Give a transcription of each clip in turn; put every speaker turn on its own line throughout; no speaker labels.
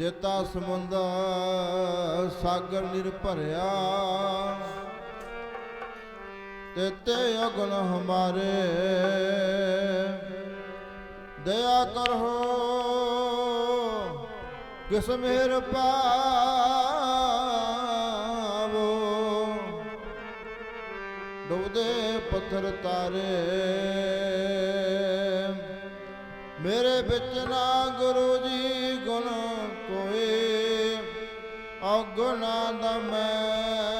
ਜੇਤਾ ਸਮੁੰਦ ਸਾਗਰ ਨਿਰਭਰਿਆ ਤੇਤੇ ਅਗਨ ਹਮਾਰੇ। ਦਇਆ ਕਰੋ ਕਿਸ ਮਿਹਰ ਪਾਵੋ। ਡੁੱਬਦੇ ਪੱਥਰ ਤਾਰੇ। ਮੇਰੇ ਵਿੱਚ ਨਾ ਗੁਰੂ ਜੀ। ਔਗੁਣਾ ਦਮੈ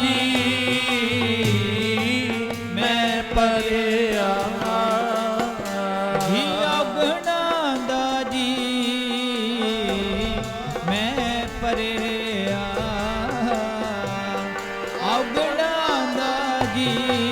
ਜੀ ਮੈਂ ਪਰਿਆ ਹੀ
ਅਗਣਾ ਦਾ ਜੀ। ਮੈਂ ਪਰਿਆ ਦਾ ਜੀ।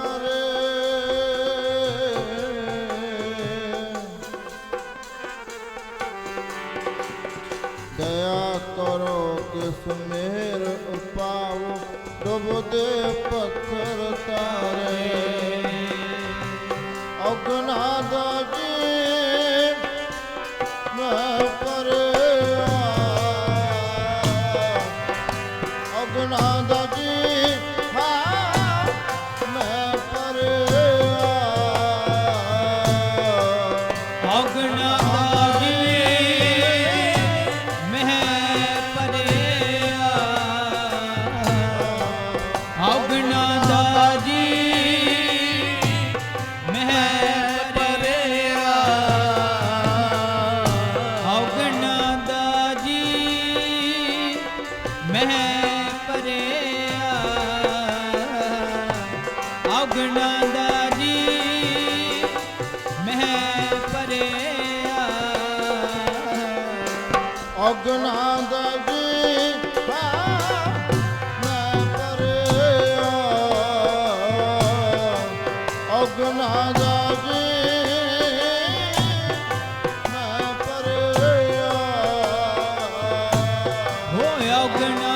ਪ੍ਰਭ ਦੇ
ਪੱਥਰ ਤਾਰੇ। ਅਗਨਾ ਦਾ ਜੀ ਮੈਂ ਪਰਿਆ ਅਗਨਾ ਦਾ ਮੈਂ ਪਰਿਆ
ਹੋਇ ਔਗਣਾ ਦਾ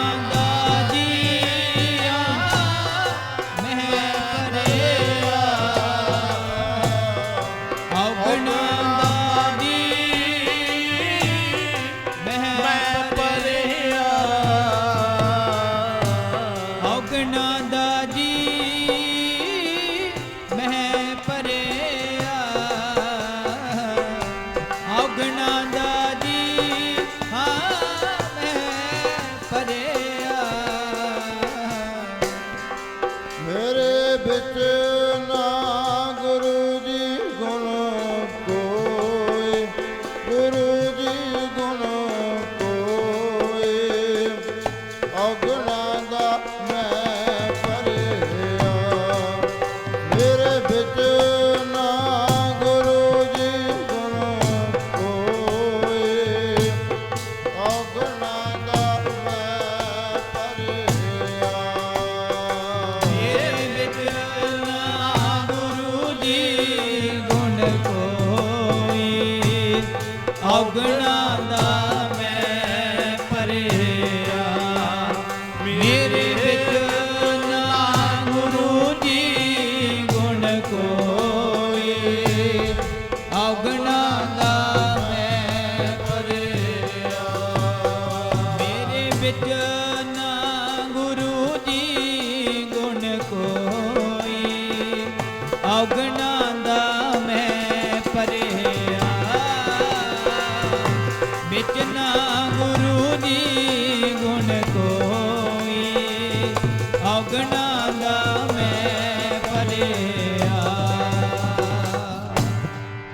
ਔਗਣਾ